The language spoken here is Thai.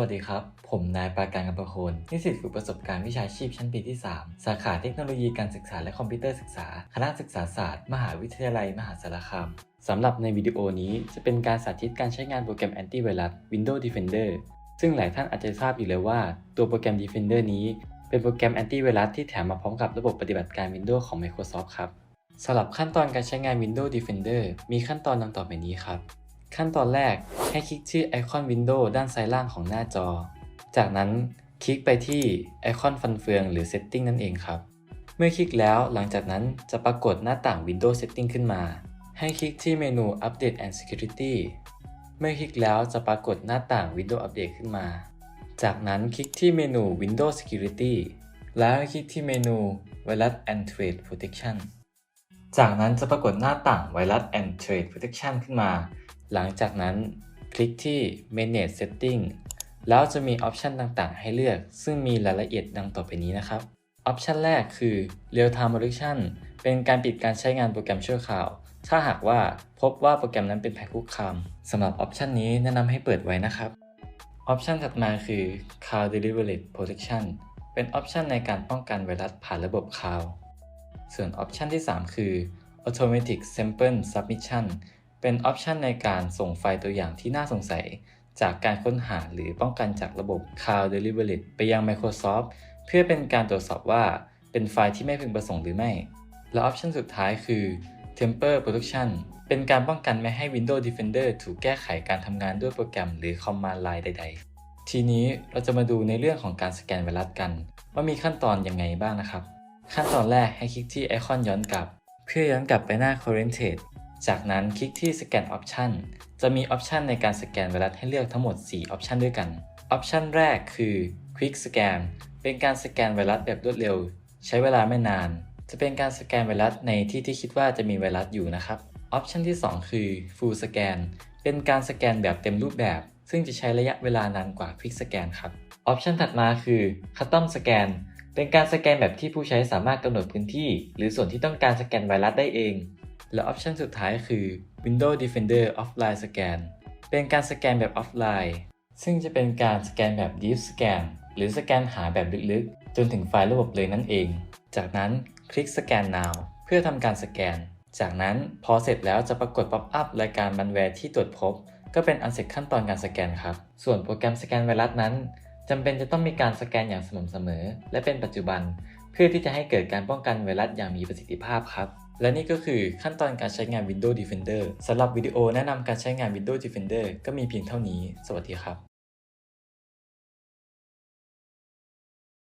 วัสดีครับ ผมนายปราการกำปะโคนนิสิตฝึกประสบการณ์วิชาชีพชั้นปีที่ 3 สาขาเทคโนโลยีการศึกษาและคอมพิวเตอร์ศึกษา คณะศึกษาศาสตร์ มหาวิทยาลัย มหาสารคามสำหรับในวิดีโอนี้จะเป็นการสาธิตการใช้งานโปรแกรมแอนตี้ไวรัส Windows Defender ซึ่งหลายท่านอาจจะทราบอยู่แล้วว่า ตัวโปรแกรม Defender นี้เป็นโปรแกรมแอนตี้ไวรัสที่แถมมาพร้อมกับระบบปฏิบัติการ Windows ของ Microsoft ครับสำหรับขั้นตอนการใช้งาน Windows Defender มีขั้นตอนดังต่อไปนี้ครับ ขั้นตอนแรกให้คลิกที่ไอคอน Windows ด้านซ้ายล่างของหน้าจอ จากนั้นคลิกไปที่ไอคอนฟันเฟืองหรือ Setting นั่นเองครับ เมื่อคลิกแล้วหลังจากนั้นจะปรากฏหน้าต่าง Windows Setting ขึ้นมา ให้คลิกที่เมนู Update and Security เมื่อคลิกแล้วจะปรากฏหน้าต่าง Windows Update ขึ้นมา จากนั้นคลิกที่เมนู Windows Security แล้วคลิกที่เมนู Virus and Threat Protection จากนั้นจะปรากฏหน้าต่าง Virus and Threat Protection ขึ้นมา หลังจากนั้นคลิกที่ Manage Setting แล้วจะมีออปชันต่างๆ ให้เลือก ซึ่งมีรายละเอียดดังต่อไปนี้นะครับ ออปชันแรกคือ Real Time Protection เป็นการปิดการใช้งานโปรแกรมชั่วคราว ถ้าหากว่าพบว่าโปรแกรมนั้นเป็นภัยคุกคามสำหรับออปชันนี้แนะนำให้เปิดไว้นะครับ ออปชันถัดมาคือ Cloud Delivery Protection เป็นออปชันในการป้องกันไวรัสผ่านระบบคลาวด์ ส่วนออปชันที่ 3 คือ Automatic Sample Submission เป็นออปชันในการส่งไฟล์ตัวอย่างที่น่าสงสัย จากการค้นหาหรือป้องกันจากระบบ Cloud Delivery ไปยัง Microsoft เพื่อเป็นการตรวจสอบว่าเป็นไฟล์ที่ไม่พึงประสงค์หรือไม่ และออปชันสุดท้ายคือ Temper Protection เป็นการป้องกันไม่ให้ Windows Defender ถูกแก้ไขการทำงานด้วยโปรแกรมหรือ Command Line ใด ๆ ทีนี้เราจะมาดูในเรื่องของการสแกนไวรัสกัน ว่ามีขั้นตอนยังไงบ้างนะครับ ขั้นตอนแรกให้คลิกที่ไอคอนย้อนกลับ เพื่อย้อนกลับไปหน้า Current จากนั้นคลิกที่ Scan Option จะมีออปชันในการสแกนไวรัสให้เลือกทั้งหมด 4 ออปชันด้วยกัน ออปชันแรกคือ Quick Scan เป็นการสแกนไวรัสแบบรวดเร็ว ใช้เวลาไม่นาน จะเป็นการสแกนไวรัสในที่ที่คิดว่าจะมีไวรัสอยู่นะครับ ออปชันที่ 2 คือ Full Scan เป็นการสแกนแบบเต็มรูปแบบ ซึ่งจะใช้ระยะเวลานานกว่า Quick Scan ครับ ออปชันถัดมาคือ Custom Scan เป็นการสแกนแบบที่ผู้ใช้สามารถกำหนดพื้นที่ หรือส่วนที่ต้องการสแกนไวรัสได้เอง และออปชันสุดท้ายคือ Windows Defender Offline Scan เป็นการสแกนแบบออฟไลน์ ซึ่งจะเป็นการสแกนแบบ Deep Scan หรือสแกนหาแบบลึกๆ จนถึงไฟล์ระบบเลยนั่นเอง จากนั้นคลิก Scan Now เพื่อทำการสแกน จากนั้นพอเสร็จแล้วจะปรากฏป๊อปอัพรายการบันแวร์ที่ตรวจพบ ก็เป็นอันเสร็จขั้นตอนการสแกนครับ ส่วนโปรแกรมสแกนไวรัสนั้น จำเป็นจะต้องมีการสแกนอย่างสม่ำเสมอ และเป็นปัจจุบัน เพื่อที่จะให้เกิดการป้องกันไวรัสอย่างมีประสิทธิภาพครับ และนี่ก็คือขั้นตอนการใช้งาน Windows Defender สำหรับวิดีโอแนะนำการใช้งาน Windows Defender ก็มีเพียงเท่านี้ สวัสดีครับ